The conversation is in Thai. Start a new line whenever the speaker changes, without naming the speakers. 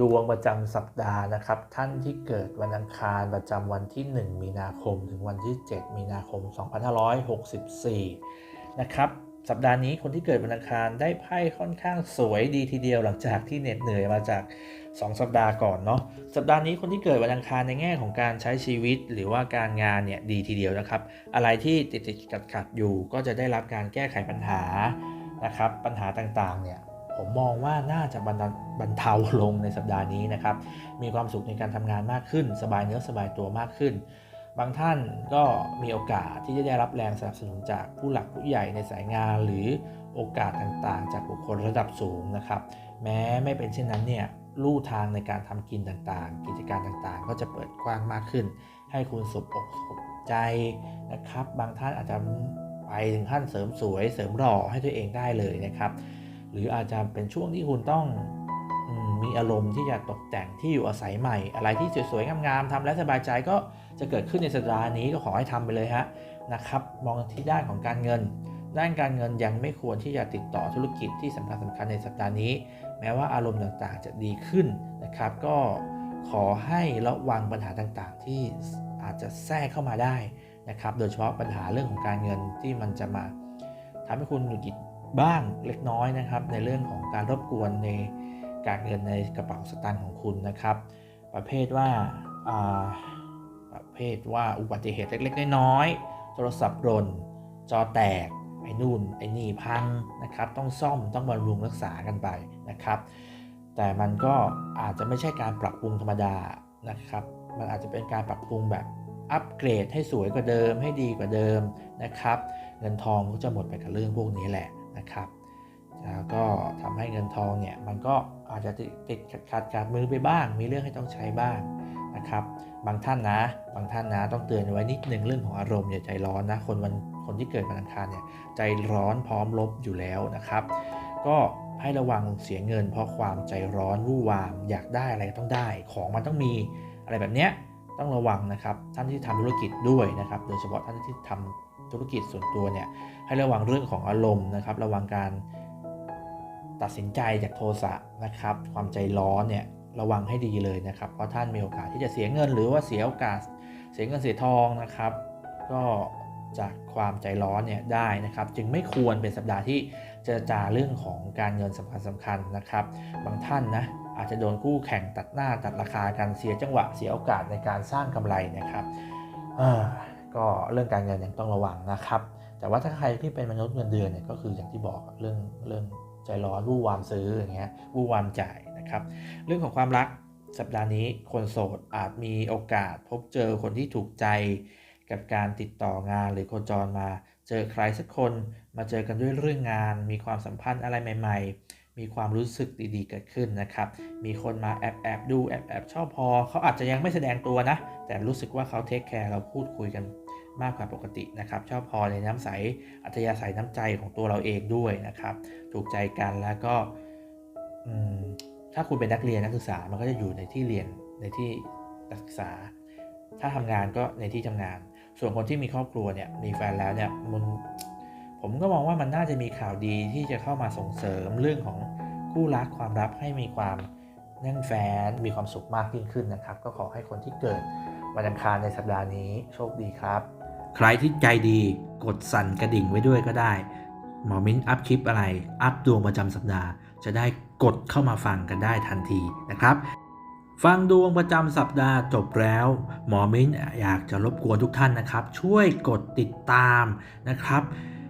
ดวงประจำสัปดาห์นะครับ ท่านที่เกิดวันอังคารประจำวันที่ 1 มีนาคม ถึงวันที่ 7 มีนาคม 2564 นะครับ สัปดาห์นี้คนที่เกิดวันอังคารได้ไพ่ค่อนข้างสวยดีทีเดียวหลังจากที่เหน็ดเหนื่อยมาจาก 2 สัปดาห์ก่อนเนาะสัปดาห์นี้คนที่เกิดวันอังคารในแง่ของการใช้ชีวิต หรือว่าการงานเนี่ยดีทีเดียวนะครับ อะไรที่ติดติดขัดขัดอยู่ก็จะได้รับการแก้ไขปัญหานะครับปัญหาต่างๆเนี่ย ผมมองว่าน่าจะบรรบรเทาลงในสัปดาห์นี้นะครับ มีความสุขในการทำงานมากขึ้น สบายเนื้อสบายตัวมากขึ้น บางท่านก็มีโอกาสที่จะได้รับแรงสนับสนุนจากผู้หลักผู้ใหญ่ในสายงาน หรือโอกาสต่างๆ จากบุคคลระดับสูงนะครับ แม้ไม่เป็นเช่นนั้นเนี่ยลู่ทางในการทำกินต่างๆ กิจการต่างๆ ก็จะเปิดกว้างมากขึ้น ให้คุณสบอกสบใจนะครับ บางท่านอาจจะไปถึงขั้นเสริมสวย เสริมหล่อให้ตัวเองได้เลยนะครับ หรืออาจจะเป็นช่วงที่คุณต้องมีอารมณ์ที่จะตกแต่งที่อยู่อาศัยใหม่ อะไรที่สวยๆงามๆทำแล้วสบายใจก็จะเกิดขึ้นในสัปดาห์นี้ก็ขอให้ทำไปเลยฮะนะครับ มองที่ด้านของการเงิน ด้านการเงินยังไม่ควรที่จะติดต่อธุรกิจที่สำคัญสำคัญในสัปดาห์นี้ แม้ว่าอารมณ์ต่างๆจะดีขึ้นนะครับ ก็ขอให้ระวังปัญหาต่างๆ ที่อาจจะแทรกเข้ามาได้นะครับ โดยเฉพาะปัญหาเรื่องของการเงินที่มันจะมาทำให้คุณหงุดหงิด บ้างเล็กน้อยนะครับ ในเรื่องของการรบกวนในการเงินในกระเป๋าสตางค์ของคุณนะครับ ประเภทว่าประเภทว่าอุบัติเหตุเล็กๆน้อยๆโทรศัพท์หล่นจอแตกไอ้นู่นไอ้นี่พังนะครับ ต้องซ่อมต้องบำรุงรักษากันไปนะครับ แต่มันก็อาจจะไม่ใช่การปรับปรุงธรรมดานะครับ มันอาจจะเป็นการปรับปรุงแบบอัปเกรดให้สวยกว่าเดิมให้ดีกว่าเดิมนะครับ เงินทองก็จะหมดไปกับเรื่องพวกนี้แหละ นะครับ แล้วก็ทำให้เงินทองเนี่ยมันก็อาจจะติดติดขัดขัดๆการมือไปบ้าง มีเรื่องให้ต้องใช้บ้างนะครับ บางท่านนะ บางท่านนะต้องเตือนไว้นิดนึงเรื่องของอารมณ์อย่าใจร้อนนะ คนวันคนที่เกิดวันอังคารเนี่ยใจร้อนพร้อมลบอยู่แล้วนะครับ ก็ให้ระวังเสียเงินเพราะความใจร้อนวู่วาม อยากได้อะไรต้องได้ ของมันต้องมีอะไรแบบเนี้ย ต้องระวังนะครับท่านที่ทำธุรกิจด้วยนะครับ โดยเฉพาะท่านที่ทำธุรกิจส่วนตัวเนี่ยให้ระวังเรื่องของอารมณ์นะครับ ระวังการตัดสินใจจากโทสะนะครับ ความใจร้อนเนี่ยระวังให้ดีเลยนะครับ เพราะท่านมีโอกาสที่จะเสียเงิน หรือว่าเสียโอกาสเสียเงินเสียทองนะครับ ก็จากความใจร้อนเนี่ยได้นะครับ จึงไม่ควรเป็นสัปดาห์ที่จรจาเรื่องของการเงินสำคัญสำคัญนะครับ บางท่านนะ อาจจะโดนคู่แข่งตัดหน้าตัดราคากันเสียจังหวะเสียโอกาสในการสร้างกำไรนะครับก็เรื่องการเงินยังต้องระวังนะครับ แต่ว่าถ้าใครที่เป็นมนุษย์เงินเดือนเนี่ยก็คืออย่างที่บอกเรื่องเรื่องใจร้อนวู่วามซื้ออย่างเงี้ยวู่วามจ่ายนะครับ เรื่องของความรักสัปดาห์นี้คนโสดอาจมีโอกาสพบเจอคนที่ถูกใจกับการติดต่องานหรือโคจรมา เจอใครสักคน มาเจอกันด้วยเรื่องงาน มีความสัมพันธ์อะไรใหม่ ๆ มีความรู้สึกดีๆเกิดขึ้นนะครับ มีคนมาแอบแอบดูแอบแอบชอบพอ เขาอาจจะยังไม่แสดงตัวนะ แต่รู้สึกว่าเขาเทคแคร์เราพูดคุยกันมากกว่าปกตินะครับ ชอบพอในน้ำใส อัธยาศัยน้ำใจของตัวเราเองด้วยนะครับ ถูกใจกันแล้วก็ถ้าคุณเป็นนักเรียนนักศึกษา มันก็จะอยู่ในที่เรียนในที่นักศึกษา ถ้าทำงานก็ในที่ทำงาน ส่วนคนที่มีครอบครัวเนี่ย มีแฟนแล้วเนี่ยมัน ผมก็มองว่ามันน่าจะมีข่าวดีที่จะเข้ามาส่งเสริมเรื่องของคู่รักความรักให้มีความแน่นแฟนมีความสุขมากยิ่งขึ้นนะครับ ก็ขอให้คนที่เกิดวันอังคารในสัปดาห์นี้โชคดีครับ ใครที่ใจดีกดสั่นกระดิ่งไว้ด้วยก็ได้ หมอมิ้นอัพคลิปอะไร อัพดวงประจำสัปดาห์ จะได้กดเข้ามาฟังกันได้ทันทีนะครับ ฟังดวงประจำสัปดาห์จบแล้ว หมอมิ้นอยากจะรบกวนทุกท่านนะครับ ช่วยกดติดตามนะครับ